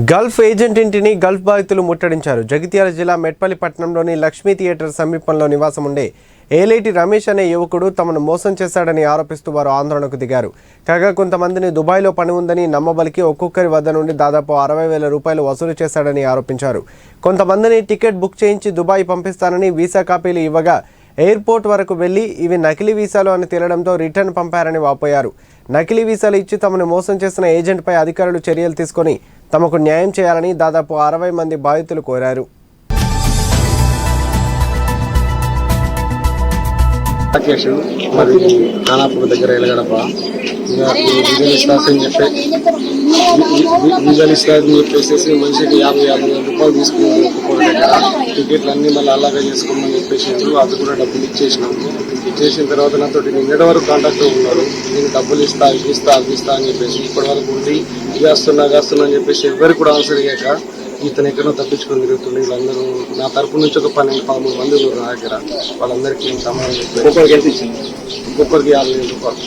Gulf agent ఇంటిని Gulf బాధితులు ముట్టడించారు. జగిత్యాల జిల్లా మెట్పల్లి పట్టణంలోని లక్ష్మీ థియేటర్ సమీపంలో నివాసం ఉండే ఏలేటి రమేష్ అనే యువకుడు తమను మోసం చేశాడని ఆరోపిస్తూ వారు ఆందోళనకు దిగారు. కాగా కొంతమందిని దుబాయ్లో పని ఉందని నమ్మబలికి ఒక్కొక్కరి వద్ద నుండి దాదాపు అరవై వేల రూపాయలు వసూలు చేశాడని ఆరోపించారు. కొంతమందిని టికెట్ బుక్ చేయించి దుబాయ్ పంపిస్తానని వీసా కాపీలు ఇవ్వగా ఎయిర్పోర్ట్ వరకు వెళ్ళి ఇవి నకిలీ వీసాలు అని తేలడంతో రిటర్న్ పంపారని వాపోయారు. నకిలీ వీసాలు ఇచ్చి తమను మోసం చేసిన ఏజెంట్పై అధికారులు చర్యలు తీసుకొని తమకు న్యాయం చేయాలని దాదాపు అరవై మంది బాధితులు కోరారు. రాకేష్ మరి నానాపూర్ దగ్గర ఎలగడప ఇంకా చెప్పి స్టార్స్ అని చెప్పేసి మనిషికి యాభై యాభై వేల రూపాయలు తీసుకుని ఒక్కొక్కరి దగ్గర టికెట్లు అన్ని మళ్ళీ అలాగే చేసుకోమని చెప్పేసి అది కూడా డబ్బులు ఇచ్చేసినాము. ఇచ్చేసిన తర్వాత నాతో నిన్నటి వరకు కాంటాక్ట్ ఉన్నారు. నేను డబ్బులు ఇస్తా ఇవి ఇస్తా అవి ఇస్తా అని చెప్పేసి ఇప్పటి వరకు ఉండి ఇది వస్తున్నా అది వస్తున్నా అని చెప్పేసి ఎవరికి కూడా ఆన్సర్ అయ్యాక ఇతను ఎక్కడో తప్పించుకొని తిరుగుతుండే. వీళ్ళందరూ నా తరపు నుంచి ఒక పన్నెండు పదమూడు మంది ఉన్నారు నా దగ్గర. వాళ్ళందరికీ సమాధానం చెప్పాను ఒక్కొక్కరికి యాభై వేల రూపాయలు.